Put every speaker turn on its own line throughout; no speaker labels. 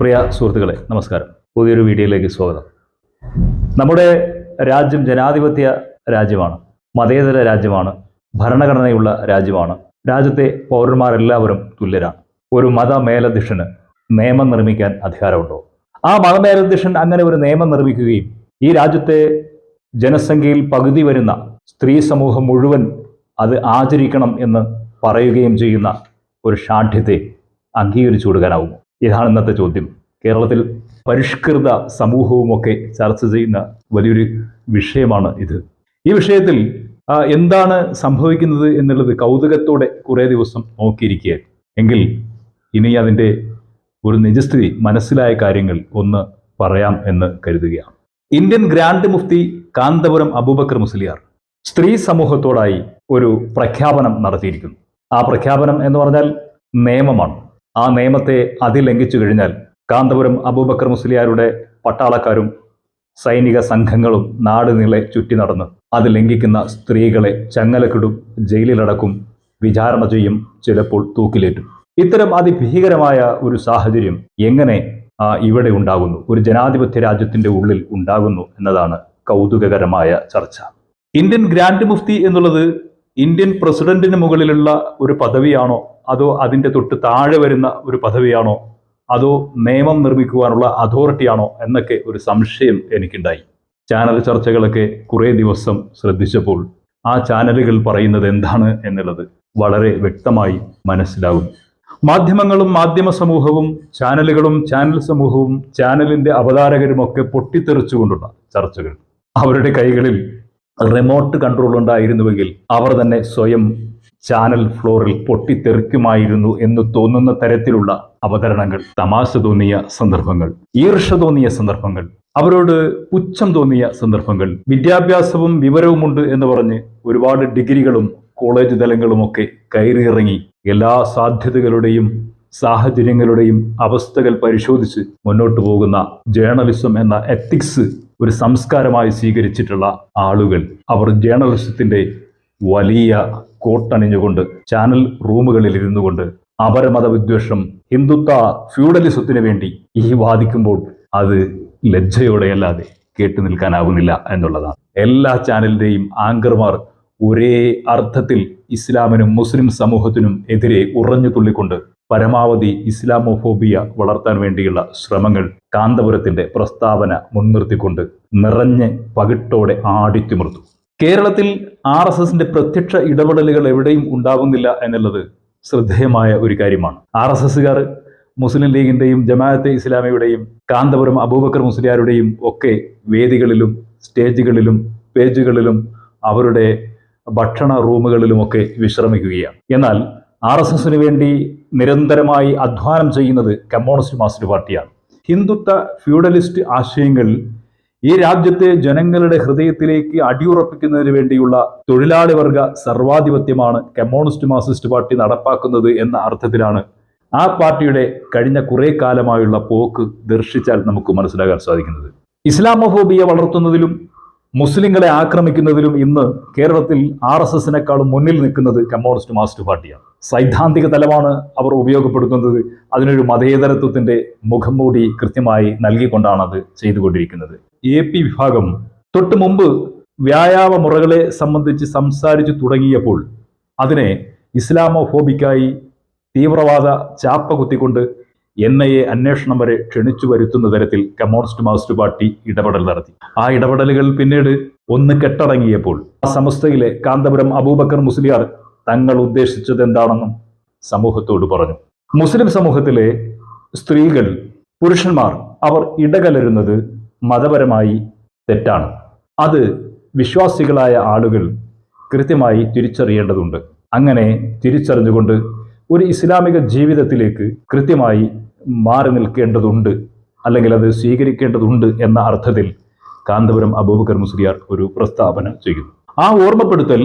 പ്രിയ സുഹൃത്തുക്കളെ നമസ്കാരം. പുതിയൊരു വീഡിയോയിലേക്ക് സ്വാഗതം. നമ്മുടെ രാജ്യം ജനാധിപത്യ രാജ്യമാണ് മതേതര രാജ്യമാണ് ഭരണഘടനയുള്ള രാജ്യമാണ്. രാജ്യത്തെ പൗരന്മാരെല്ലാവരും തുല്യരാണ്. ഒരു മതമേലധ്യക്ഷന് നിയമം നിർമ്മിക്കാൻ അധികാരമുണ്ടോ? ആ മതമേലധ്യക്ഷൻ അങ്ങനെ ഒരു നിയമം നിർമ്മിക്കുകയും ഈ രാജ്യത്തെ ജനസംഖ്യയിൽ പകുതി വരുന്ന സ്ത്രീ സമൂഹം മുഴുവൻ അത് ആചരിക്കണം എന്ന് പറയുകയും ചെയ്യുന്ന ഒരു ഷാഠ്യത്തെ അംഗീകരിച്ചു കൊടുക്കാനാവുമോ? ഇതാണ് ഇന്നത്തെ ചോദ്യം. കേരളത്തിൽ പരിഷ്കൃത സമൂഹവുമൊക്കെ ചർച്ച ചെയ്യുന്ന വലിയൊരു വിഷയമാണ് ഇത്. ഈ വിഷയത്തിൽ എന്താണ് സംഭവിക്കുന്നത് എന്നുള്ളത് കൗതുകത്തോടെ കുറേ ദിവസം നോക്കിയിരിക്കുക എങ്കിൽ ഇനി അതിന്റെ ഒരു നിജസ്ഥിതി മനസ്സിലായ കാര്യങ്ങൾ ഒന്ന് പറയാം എന്ന് കരുതുകയാണ്. ഇന്ത്യൻ ഗ്രാൻഡ് മുഫ്തി കാന്തപുരം അബൂബക്കർ മുസ്ലിയാർ സ്ത്രീ സമൂഹത്തോടായി ഒരു പ്രഖ്യാപനം നടത്തിയിരിക്കുന്നു. ആ പ്രഖ്യാപനം എന്ന് പറഞ്ഞാൽ നിയമമാണ്. ആ നിയമത്തെ അതിലംഘിച്ചു കഴിഞ്ഞാൽ കാന്തപുരം അബൂബക്കർ മുസ്ലിയാരുടെ പട്ടാളക്കാരും സൈനിക സംഘങ്ങളും നാട് നീളെ ചുറ്റി നടന്ന് അത് ലംഘിക്കുന്ന സ്ത്രീകളെ ചങ്ങലക്കിടും ജയിലിലടക്കും വിചാരണ ചെയ്യും ചിലപ്പോൾ തൂക്കിലേറ്റും. ഇത്തരം അതിഭീകരമായ ഒരു സാഹചര്യം എങ്ങനെ ഇവിടെ ഉണ്ടാകുന്നു? ഒരു ജനാധിപത്യ രാജ്യത്തിന്റെ ഉള്ളിൽ ഉണ്ടാകുന്നു എന്നതാണ് കൗതുകകരമായ ചർച്ച. ഇന്ത്യൻ ഗ്രാൻഡ് മുഫ്തി എന്നുള്ളത് ഇന്ത്യൻ പ്രസിഡന്റിന് മുകളിലുള്ള ഒരു പദവിയാണോ അതോ അതിന്റെ തൊട്ട് താഴെ വരുന്ന ഒരു പദവിയാണോ? അതോ നിയമം നിർമ്മിക്കുവാനുള്ള അതോറിറ്റിയാണോ? എന്നൊക്കെ ഒരു സംശയം എനിക്കുണ്ടായി. ചാനൽ ചർച്ചകളൊക്കെ കുറേ ദിവസം ശ്രദ്ധിച്ചപ്പോൾ ആ ചാനലുകൾ പറയുന്നത് എന്താണ് എന്നുള്ളത് വളരെ വ്യക്തമായി മനസ്സിലാകും. മാധ്യമങ്ങളും മാധ്യമ സമൂഹവും ചാനലുകളും ചാനൽ സമൂഹവും ചാനലിന്റെ അവതാരകരും ഒക്കെ പൊട്ടിത്തെറിച്ചുകൊണ്ടുള്ള ചർച്ചകൾ. അവരുടെ കൈകളിൽ റിമോട്ട് കൺട്രോൾ ഉണ്ടായിരുന്നുവെങ്കിൽ അവർ തന്നെ സ്വയം ചാനൽ ഫ്ലോറിൽ പൊട്ടിത്തെറിക്കുമായിരുന്നു എന്ന് തോന്നുന്ന തരത്തിലുള്ള അവതരണങ്ങൾ തമാശ തോന്നിയ സന്ദർഭങ്ങൾ ഈർഷ തോന്നിയ സന്ദർഭങ്ങൾ അവരോട് പുച്ഛം തോന്നിയ സന്ദർഭങ്ങൾ വിദ്യാഭ്യാസവും വിവരവുമുണ്ട് എന്ന് പറഞ്ഞ് ഒരുപാട് ഡിഗ്രികളും കോളേജ് തലങ്ങളുമൊക്കെ കയറിയിറങ്ങി എല്ലാ സാധ്യതകളുടെയും സാഹചര്യങ്ങളുടെയും അവസ്ഥകൾ പരിശോധിച്ച് മുന്നോട്ട് പോകുന്ന ജേർണലിസം എന്ന എത്തിക്സ് ഒരു സംസ്കാരമായി സ്വീകരിച്ചിട്ടുള്ള ആളുകൾ. അവർ ജേർണലിസത്തിന്റെ വലിയ കോട്ടണിഞ്ഞുകൊണ്ട് ചാനൽ റൂമുകളിൽ ഇരുന്നു കൊണ്ട് അപരമത വിദ്വേഷം ഹിന്ദുത്വ ഫ്യൂഡലിസത്തിന് വേണ്ടി ഈ വാദിക്കുമ്പോൾ അത് ലജ്ജയോടെയല്ലാതെ കേട്ടു നിൽക്കാനാവുന്നില്ല എന്നുള്ളതാണ്. എല്ലാ ചാനലിന്റെയും ആങ്കർമാർ ഒരേ അർത്ഥത്തിൽ ഇസ്ലാമിനും മുസ്ലിം സമൂഹത്തിനും എതിരെ ഉറഞ്ഞു തുള്ളിക്കൊണ്ട് പരമാവധി ഇസ്ലാമോഫോബിയ വളർത്താൻ വേണ്ടിയുള്ള ശ്രമങ്ങൾ കാന്തപുരത്തിന്റെ പ്രസ്താവന മുൻനിർത്തിക്കൊണ്ട് നിറഞ്ഞ് പകിട്ടോടെ ആടിത്തിമിർത്തു. കേരളത്തിൽ ആർ എസ് എസിന്റെ പ്രത്യക്ഷ ഇടപെടലുകൾ എവിടെയും ഉണ്ടാകുന്നില്ല എന്നുള്ളത് ശ്രദ്ധേയമായ ഒരു കാര്യമാണ്. ആർ എസ് എസുകാർ മുസ്ലിം ലീഗിന്റെയും ജമാഅത്തെ ഇസ്ലാമിയുടെയും കാന്തപുരം അബൂബക്കർ മുസ്ലിയാരുടെയും ഒക്കെ വേദികളിലും സ്റ്റേജുകളിലും പേജുകളിലും അവരുടെ ഭക്ഷണ റൂമുകളിലുമൊക്കെ വിശ്രമിക്കുകയാണ്. എന്നാൽ ആർ എസ് എസിന് വേണ്ടി നിരന്തരമായി അധ്വാനം ചെയ്യുന്നത് കമ്മ്യൂണിസ്റ്റ് മാസ്റ്റർ പാർട്ടിയാണ്. ഹിന്ദുത്വ ഫ്യൂഡലിസ്റ്റ് ആശയങ്ങൾ ഈ രാജ്യത്തെ ജനങ്ങളുടെ ഹൃദയത്തിലേക്ക് അടിയുറപ്പിക്കുന്നതിന് വേണ്ടിയുള്ള തൊഴിലാളി വർഗ സർവാധിപത്യമാണ് കമ്മ്യൂണിസ്റ്റ് മാർസിസ്റ്റ് പാർട്ടി നടപ്പാക്കുന്നത് എന്ന അർത്ഥത്തിലാണ് ആ പാർട്ടിയുടെ കഴിഞ്ഞ കുറേ കാലമായുള്ള പോക്ക് ദർശിച്ചാൽ നമുക്ക് മനസ്സിലാക്കാൻ സാധിക്കുന്നത്. ഇസ്ലാമോഫോബിയ വളർത്തുന്നതിലും മുസ്ലിങ്ങളെ ആക്രമിക്കുന്നതിലും ഇന്ന് കേരളത്തിൽ ആർ എസ് എസിനേക്കാളും മുന്നിൽ നിൽക്കുന്നത് കമ്മ്യൂണിസ്റ്റ് മാർക്സിസ്റ്റ് പാർട്ടിയാണ്. സൈദ്ധാന്തിക തലമാണ് അവർ ഉപയോഗപ്പെടുത്തുന്നത്. അതിനൊരു മതേതരത്വത്തിന്റെ മുഖംമൂടി കൃത്യമായി നൽകിക്കൊണ്ടാണ് അത് ചെയ്തുകൊണ്ടിരിക്കുന്നത്. എ പി വിഭാഗം തൊട്ട് മുമ്പ് വ്യായാമ മുറകളെ സംബന്ധിച്ച് സംസാരിച്ചു തുടങ്ങിയപ്പോൾ അതിനെ ഇസ്ലാമോഫോബിക്കായി തീവ്രവാദ ചാപ്പ കുത്തിക്കൊണ്ട് എൻ ഐ എ അന്വേഷണം വരെ ക്ഷണിച്ചു വരുത്തുന്ന തരത്തിൽ കമ്മ്യൂണിസ്റ്റ് മാർക്സിസ്റ്റ് പാർട്ടി ഇടപെടൽ നടത്തി. ആ ഇടപെടലുകൾ പിന്നീട് ഒന്ന് കെട്ടടങ്ങിയപ്പോൾ ആ സമസ്തയിലെ കാന്തപുരം അബൂബക്കർ മുസ്ലിയാർ തങ്ങൾ ഉദ്ദേശിച്ചത് എന്താണെന്നും സമൂഹത്തോട് പറഞ്ഞു. മുസ്ലിം സമൂഹത്തിലെ സ്ത്രീകൾ പുരുഷന്മാർ അവർ ഇടകലരുന്നത് മതപരമായി തെറ്റാണ്. അത് വിശ്വാസികളായ ആളുകൾ കൃത്യമായി തിരിച്ചറിയേണ്ടതുണ്ട്. അങ്ങനെ തിരിച്ചറിഞ്ഞുകൊണ്ട് ഒരു ഇസ്ലാമിക ജീവിതത്തിലേക്ക് കൃത്യമായി മാറി നിൽക്കേണ്ടതുണ്ട് അല്ലെങ്കിൽ അത് സ്വീകരിക്കേണ്ടതുണ്ട് എന്ന അർത്ഥത്തിൽ കാന്തപുരം അബൂബക്കർ മുസ്ലിയാർ ഒരു പ്രസ്താവന ചെയ്യുന്നു. ആ ഓർമ്മപ്പെടുത്തൽ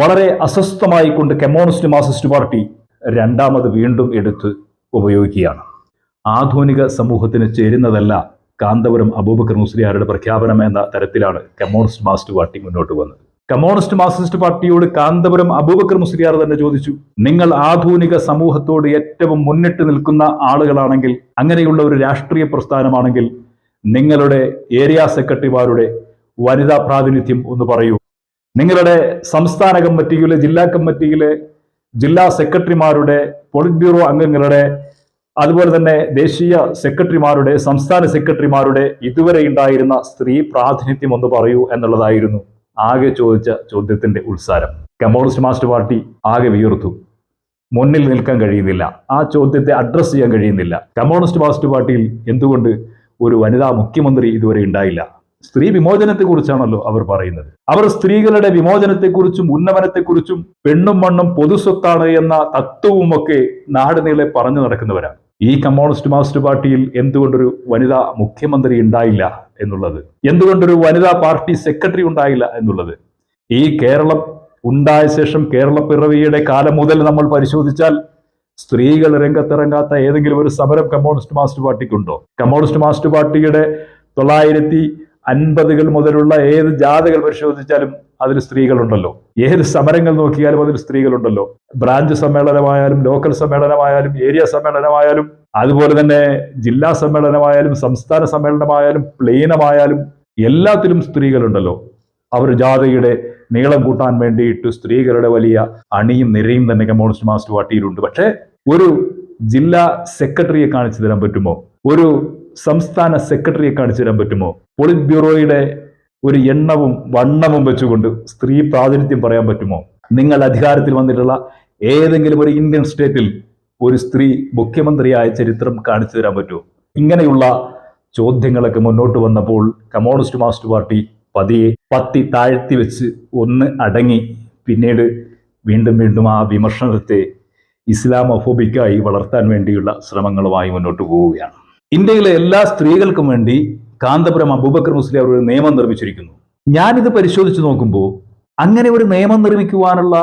വളരെ അസ്വസ്ഥമായി കൊണ്ട് കമ്മ്യൂണിസ്റ്റ് മാർസിസ്റ്റ് പാർട്ടി രണ്ടാമത് വീണ്ടും എടുത്ത് ഉപയോഗിക്കുകയാണ്. ആധുനിക സമൂഹത്തിന് ചേരുന്നതല്ല കാന്തപുരം അബൂബക്കർ മുസ്ലിയാരുടെ പ്രഖ്യാപനം എന്ന തരത്തിലാണ് കമ്മ്യൂണിസ്റ്റ് മാർസിസ്റ്റ് പാർട്ടി മുന്നോട്ട് വന്നത്. കമ്മ്യൂണിസ്റ്റ് മാർക്സിസ്റ്റ് പാർട്ടിയോട് കാന്തപുരം അബൂബക്കർ മുസ്ലിയാർ തന്നെ ചോദിച്ചു നിങ്ങൾ ആധുനിക സമൂഹത്തോട് ഏറ്റവും മുന്നിട്ട് നിൽക്കുന്ന ആളുകളാണെങ്കിൽ അങ്ങനെയുള്ള ഒരു രാഷ്ട്രീയ പ്രസ്ഥാനമാണെങ്കിൽ നിങ്ങളുടെ ഏരിയ സെക്രട്ടറിമാരുടെ വനിതാ പ്രാതിനിധ്യം ഒന്ന് പറയൂ. നിങ്ങളുടെ സംസ്ഥാന കമ്മിറ്റിയിലെ ജില്ലാ കമ്മിറ്റിയിലെ ജില്ലാ സെക്രട്ടറിമാരുടെ പോളിറ്റ് ബ്യൂറോ അംഗങ്ങളുടെ അതുപോലെ തന്നെ ദേശീയ സെക്രട്ടറിമാരുടെ സംസ്ഥാന സെക്രട്ടറിമാരുടെ ഇതുവരെ ഉണ്ടായിരുന്ന സ്ത്രീ പ്രാതിനിധ്യം ഒന്ന് പറയൂ എന്നുള്ളതായിരുന്നു. ആകെ ചോദിച്ച ചോദ്യത്തിന്റെ ഉത്സാരം. കമ്മ്യൂണിസ്റ്റ് മാസ്റ്റർ പാർട്ടി ആകെ വിയർത്തു. മുന്നിൽ നിൽക്കാൻ കഴിയുന്നില്ല. ആ ചോദ്യത്തെ അഡ്രസ്സ് ചെയ്യാൻ കഴിയുന്നില്ല. കമ്മ്യൂണിസ്റ്റ് മാസ്റ്റർ പാർട്ടിയിൽ എന്തുകൊണ്ട് ഒരു വനിതാ മുഖ്യമന്ത്രി ഇതുവരെ ഉണ്ടായില്ല? സ്ത്രീ വിമോചനത്തെക്കുറിച്ചാണല്ലോ അവർ പറയുന്നത്. അവർ സ്ത്രീകളുടെ വിമോചനത്തെക്കുറിച്ചും ഉന്നമനത്തെക്കുറിച്ചും പെണ്ണും മണ്ണും പൊതുസ്വത്താണ് എന്ന തത്വവുമൊക്കെ നാടിനീളെ പറഞ്ഞു നടക്കുന്നവരാണ്. ഈ കമ്മ്യൂണിസ്റ്റ് മാസ്റ്റർ പാർട്ടിയിൽ എന്തുകൊണ്ടൊരു വനിതാ മുഖ്യമന്ത്രി ഉണ്ടായില്ല എന്നുള്ളത്? എന്തുകൊണ്ടൊരു വനിതാ പാർട്ടി സെക്രട്ടറി ഉണ്ടായില്ല എന്നുള്ളത്? ഈ കേരളം ഉണ്ടായ ശേഷം കേരള പിറവിയുടെ കാലം മുതൽ നമ്മൾ പരിശോധിച്ചാൽ സ്ത്രീകൾ രംഗത്തിറങ്ങാത്ത ഏതെങ്കിലും ഒരു സമരം കമ്മ്യൂണിസ്റ്റ് മാസ്റ്റർ പാർട്ടിക്കുണ്ടോ? കമ്മ്യൂണിസ്റ്റ് മാസ്റ്റർ പാർട്ടിയുടെ തൊള്ളായിരത്തി അൻപതുകൾ മുതലുള്ള ഏത് ജാഥകൾ പരിശോധിച്ചാലും അതിൽ സ്ത്രീകളുണ്ടല്ലോ. ഏത് സമരങ്ങൾ നോക്കിയാലും അതിൽ സ്ത്രീകളുണ്ടല്ലോ. ബ്രാഞ്ച് സമ്മേളനമായാലും ലോക്കൽ സമ്മേളനമായാലും ഏരിയ സമ്മേളനമായാലും അതുപോലെ തന്നെ ജില്ലാ സമ്മേളനമായാലും സംസ്ഥാന സമ്മേളനമായാലും പ്ലെയിനമായാലും എല്ലാത്തിലും സ്ത്രീകളുണ്ടല്ലോ. അവർ ജാഥയുടെ നീളം കൂട്ടാൻ വേണ്ടിയിട്ട് സ്ത്രീകളുടെ വലിയ അണിയും നിരയും തന്നെ കമ്മ്യൂണിസ്റ്റ് മാസ്റ്റർ പാർട്ടിയിലുണ്ട്. പക്ഷേ ഒരു ജില്ലാ സെക്രട്ടറിയെ കാണിച്ചു തരാൻ പറ്റുമോ? ഒരു സംസ്ഥാന സെക്രട്ടറിയെ കാണിച്ചു തരാൻ പറ്റുമോ? പോളിറ്റ് ബ്യൂറോയുടെ ഒരു എണ്ണവും വണ്ണവും വെച്ചുകൊണ്ട് സ്ത്രീ പ്രാതിനിധ്യം പറയാൻ പറ്റുമോ? നിങ്ങൾ അധികാരത്തിൽ വന്നിട്ടുള്ള ഏതെങ്കിലും ഒരു ഇന്ത്യൻ സ്റ്റേറ്റിൽ ഒരു സ്ത്രീ മുഖ്യമന്ത്രിയായ ചരിത്രം കാണിച്ചു തരാൻ പറ്റുമോ? ഇങ്ങനെയുള്ള ചോദ്യങ്ങളൊക്കെ മുന്നോട്ട് വന്നപ്പോൾ കമ്മ്യൂണിസ്റ്റ് മാസ്റ്റർ പാർട്ടി പതിയെ പത്തി താഴ്ത്തി വെച്ച് ഒന്ന് അടങ്ങി. പിന്നീട് വീണ്ടും വീണ്ടും ആ വിമർശനത്തെ ഇസ്ലാമോഫോബിക്കായി വളർത്താൻ വേണ്ടിയുള്ള ശ്രമങ്ങളുമായി മുന്നോട്ട് പോവുകയാണ്. ഇന്ത്യയിലെ എല്ലാ സ്ത്രീകൾക്കും വേണ്ടി കാന്തപുരം അബൂബക്കർ മുസ്ലിം ഒരു നിയമം നിർമ്മിച്ചിരിക്കുന്നു. ഞാനിത് പരിശോധിച്ച് നോക്കുമ്പോൾ അങ്ങനെ ഒരു നിയമം നിർമ്മിക്കുവാനുള്ള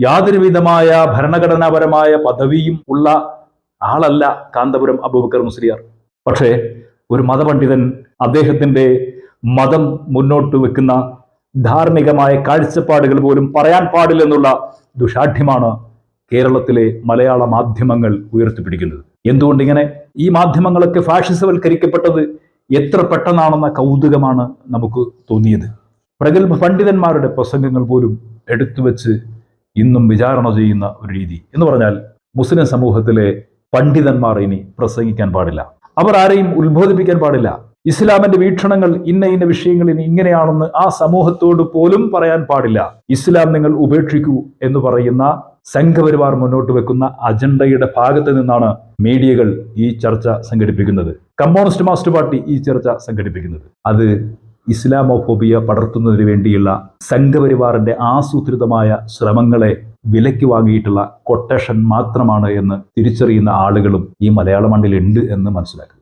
യാതൊരു വിധമായ ഭരണഘടനാപരമായ പദവിയും ഉള്ള ആളല്ല കാന്തപുരം അബൂബക്കർ മുസ്ലിയാർ. പക്ഷേ ഒരു മതപണ്ഡിതൻ അദ്ദേഹത്തിന്റെ മതം മുന്നോട്ട് വെക്കുന്ന ധാർമ്മികമായ കാഴ്ചപ്പാടുകൾ പോലും പറയാൻ പാടില്ലെന്നുള്ള ദുഷാഠ്യമാണ് കേരളത്തിലെ മലയാള മാധ്യമങ്ങൾ ഉയർത്തിപ്പിടിക്കുന്നത്. എന്തുകൊണ്ട് ഇങ്ങനെ ഈ മാധ്യമങ്ങളൊക്കെ ഫാഷിസവൽക്കരിക്കപ്പെട്ടത് എത്ര പെട്ടെന്നാണെന്ന കൗതുകമാണ് നമുക്ക് തോന്നിയത്. പ്രഗത്ഭ പണ്ഡിതന്മാരുടെ പ്രസംഗങ്ങൾ പോലും എടുത്തു വെച്ച് ഇന്നും വിചാരണ ചെയ്യുന്ന ഒരു രീതി. എന്ന് പറഞ്ഞാൽ മുസ്ലിം സമൂഹത്തിലെ പണ്ഡിതന്മാർ ഇനി പ്രസംഗിക്കാൻ പാടില്ല. അവർ ആരെയും ഉത്ബോധിപ്പിക്കാൻ പാടില്ല. ഇസ്ലാമിന്റെ വീക്ഷണങ്ങൾ ഇന്ന ഇന്ന വിഷയങ്ങൾ ഇനി ഇങ്ങനെയാണെന്ന് ആ സമൂഹത്തോട് പോലും പറയാൻ പാടില്ല. ഇസ്ലാം നിങ്ങൾ ഉപേക്ഷിക്കൂ എന്ന് പറയുന്ന സംഘപരിവാർ മുന്നോട്ട് വെക്കുന്ന അജണ്ടയുടെ ഭാഗത്ത് നിന്നാണ് മീഡിയകൾ ഈ ചർച്ച സംഘടിപ്പിക്കുന്നത്. കമ്മ്യൂണിസ്റ്റ് മാസ്റ്റർ പാർട്ടി ഈ ചർച്ച സംഘടിപ്പിക്കുന്നത്. അത് ഇസ്ലാമോഫോബിയ പടർത്തുന്നതിന് വേണ്ടിയുള്ള സംഘപരിവാറിന്റെ ആസൂത്രിതമായ ശ്രമങ്ങളെ വിലയ്ക്ക് വാങ്ങിയിട്ടുള്ള കൊട്ടേഷൻ മാത്രമാണ് എന്ന് തിരിച്ചറിയുന്ന ആളുകളും ഈ മലയാള മണ്ണിലുണ്ട് എന്ന് മനസ്സിലാക്കുക